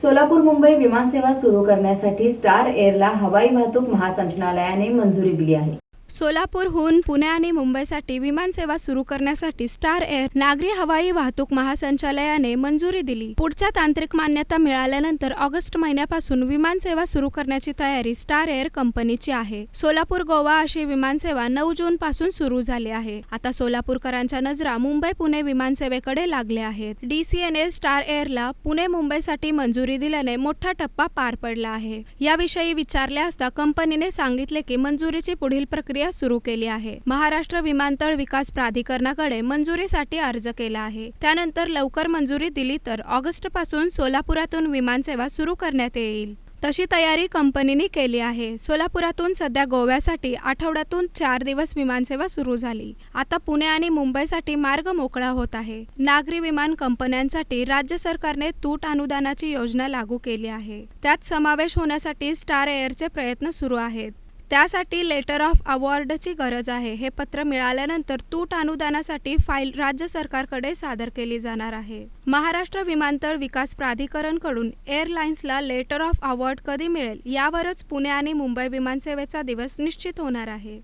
सोलापूर मुंबई विमानसेवा सुरू करण्यासाठी स्टार एअरला हवाई वाहतूक महासंचालनालयाने मंजुरी दिली आहे. सोलापूरहून पुणे आणि मुंबईसाठी विमानसेवा सुरू करण्यासाठी स्टार एअर नागरी हवाई वाहतूक महासंचालयाने मंजुरी दिली. पुढच्या तांत्रिक मान्यता मिळाल्यानंतर ऑगस्ट महिन्यापासून विमानसेवा सुरू करण्याची तयारी स्टार एअर कंपनीची आहे. सोलापूर गोवा अशी विमानसेवा नऊ जून पासून सुरू झाली आहे. आता सोलापूरकरांच्या नजरा मुंबई पुणे विमानसेवेकडे लागल्या आहेत. डीसीएनए स्टार एअरला पुणे मुंबईसाठी मंजुरी दिल्याने मोठा टप्पा पार पडला आहे. याविषयी विचारले असता कंपनीने सांगितले की मंजुरीची पुढील प्रक्रिया सुरू केली आहे. महाराष्ट्र विमानतळ विकास प्राधिकरणाकडे मंजुरीसाठी अर्ज केला आहे. त्यानंतर लवकर मंजुरी दिली तर ऑगस्टपासून सोलापुरातून विमानसेवा सुरू करण्यात येईल. तशी तयारी कंपनीने केली आहे. सोलापुरातून सध्या गोव्यासाठी आठवड्यातून चार दिवस विमानसेवा सुरू झाली. आता पुणे आणि मुंबईसाठी मार्ग मोकळा होत आहे. नागरी विमान कंपन्यांसाठी राज्य सरकारने तूट अनुदानाची योजना लागू केली आहे. त्यात समावेश होण्यासाठी स्टार एअरचे प्रयत्न सुरू आहेत. त्यासाठी लेटर ऑफ अवॉर्डची गरज आहे. हे पत्र मिळाल्यानंतर तूट अनुदानासाठी फाईल राज्य सरकारकडे सादर केली जाणार आहे. महाराष्ट्र विमानतळ विकास प्राधिकरणकडून एअरलाइन्सला लेटर ऑफ अवॉर्ड कधी मिळेल यावरच पुणे आणि मुंबई विमानसेवेचा दिवस निश्चित होणार आहे.